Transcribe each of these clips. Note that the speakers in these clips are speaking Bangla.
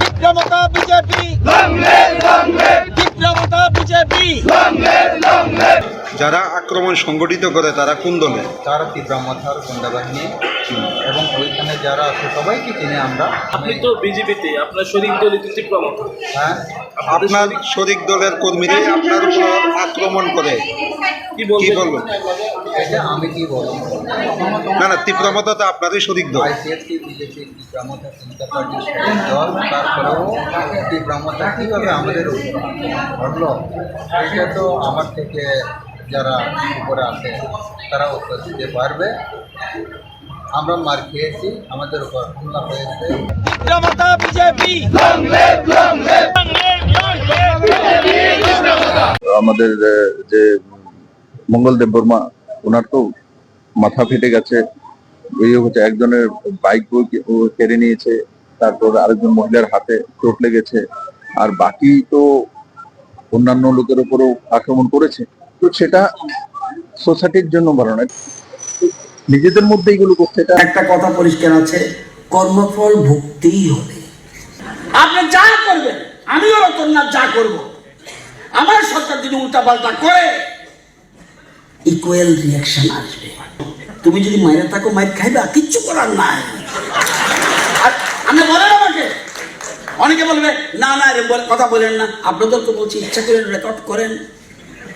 বিক্রমতা বিজেপি। বিক্রমতা বিজেপি। যারা আক্রমণ সংগঠিত করে তারা কোন দলে? তারা তীব্রামাথার গুন্ডা বাহিনী এবং ওইখানে যারা আছে সবাইকে চিনে আমরা আপনি তো বিজেপিতে আপনার শরীর দলিত তীব্রমত হ্যাঁ? আপনার শরিক দলের কর্মীরাই আপনার উপর আক্রমণ করে। কি কি বলবেন? এটা আমি কি বলব? না না তীব্রমতা তো আপনারই শরিক দল। আইসিএসসি বিজেপি তীব্রামাথা চিন্তা পার্টির দল তারপরেও তীব্রামাথা কীভাবে আমাদের ঘটলো এটা তো আমার থেকে যারা উপরে আছে তারা উত্তর দিতে পারবে। আমরা মার খেয়েছি আমাদের উপর হামলা হয়েছে। আমাদের যে মঙ্গলদেব বর্মা ওনার তো মাথা ফেটে গেছে। এই হচ্ছে একজনের বাইক কেড়ে নিয়েছে তারপর আরেকজন মহিলার হাতে চোট লেগেছে। আর বাকি তো অন্যান্য লোকের উপরও আক্রমণ করেছে। তো সেটা সোসাইটির জন্য ভালো নয়। নিজেদের মধ্যে এগুলো করছে এটা একটা কথা পরিষ্কার আছে কর্মফল ভুগতেই হবে। আপনি যা করবেন আমিও রতননাথ যা করব। আমার সরকার যদি উল্টাপাল্টা করে ইকুয়াল রিয়াকশন আসবে। তুমি যদি মায়েরা থাকো মায়ের খাইবা কিচ্ছু করার নাই। আর আপনি বলেন আমাকে। অনেকে বলবে না না রে বল- কথা বলেন না। আপনাদের তো বলছি ইচ্ছা করে রেকর্ড করেন।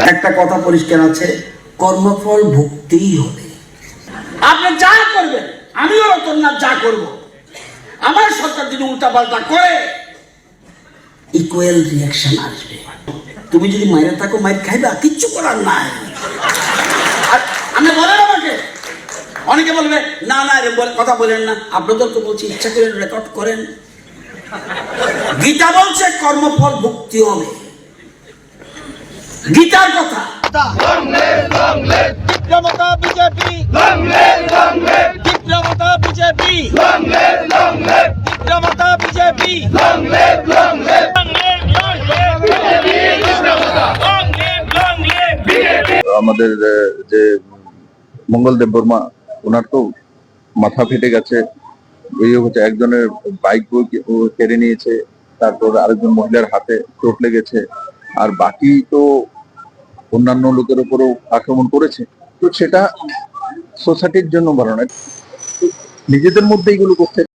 একটা কথা পরিষ্কার আছে কর্মফল ভুগতেই হবে। আপনি যা করবেন আমিও রতননাথ যা করব। আমার সরকার যদি উল্টাপাল্টা করে ইকুয়াল রিয়াকশন আসবে। তুমি যদি মায়েরা থাকো মায়ের খাইবা কিচ্ছু করার নাই। আপনি বলেন আমাকে। অনেকে বলবে না না রে বল- কথা বলেন না। আপনাদের তো বলছি ইচ্ছা করে রেকর্ড করেন। গীতা বলছে কর্মফল ভুক্তি হবে। গীতার কথা। বিক্রমতা বিজেপি। বিক্রমতা বিজেপি। বিক্রমতা বিজেপি। আমাদের যে মঙ্গলদেব বর্মা ওনার তো মাথা ফেটে গেছে। এই হচ্ছে একজনের বাইক কেড়ে নিয়েছে তারপর আরেকজন মহিলার হাতে চোট লেগেছে। আর বাকি তো অন্যান্য লোকের উপরও আক্রমণ করেছে। তো সেটা সোসাইটির জন্য ভালো নয়। নিজেদের মধ্যে এগুলো করছে